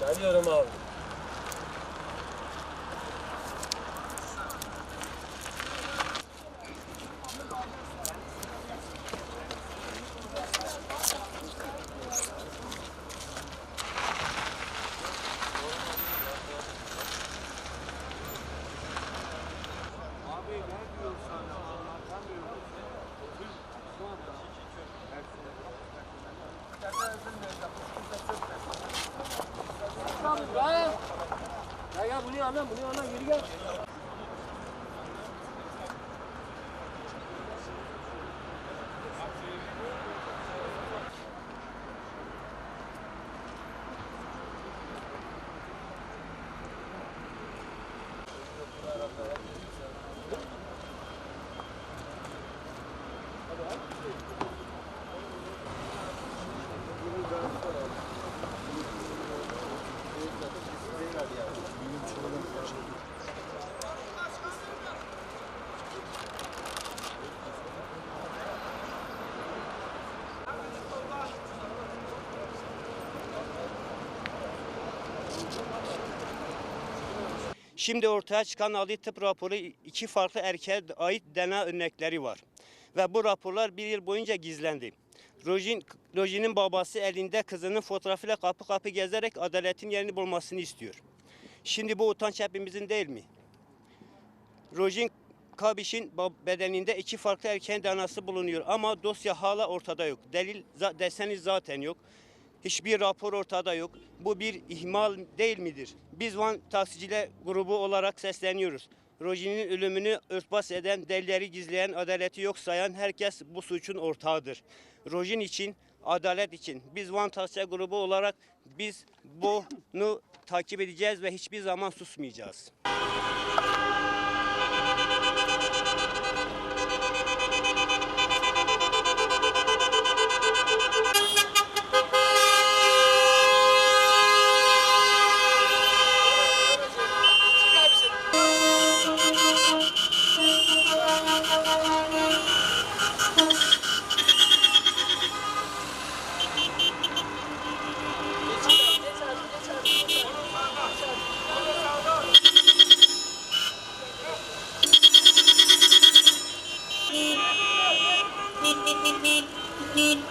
Geliyorum abi. 아, 야, 야, 문이 하나, 문이 하나, 유리가. Şimdi ortaya çıkan adli tıp raporu iki farklı erkeğe ait DNA örnekleri var. Ve bu raporlar bir yıl boyunca gizlendi. Rojin, Rojin'in babası elinde kızının fotoğrafıyla kapı kapı gezerek adaletin yerini bulmasını istiyor. Şimdi bu utanç hepimizin değil mi? Rojin Kabiş'in bedeninde iki farklı erkeğin DNA'sı bulunuyor ama dosya hala ortada yok. Delil deseniz zaten yok. Hiçbir rapor ortada yok. Bu bir ihmal değil midir? Biz Van Taksiciler grubu olarak sesleniyoruz. Rojin'in ölümünü örtbas eden, delilleri gizleyen, adaleti yok sayan herkes bu suçun ortağıdır. Rojin için, adalet için biz Van Taksiciler grubu olarak biz bunu takip edeceğiz ve hiçbir zaman susmayacağız. need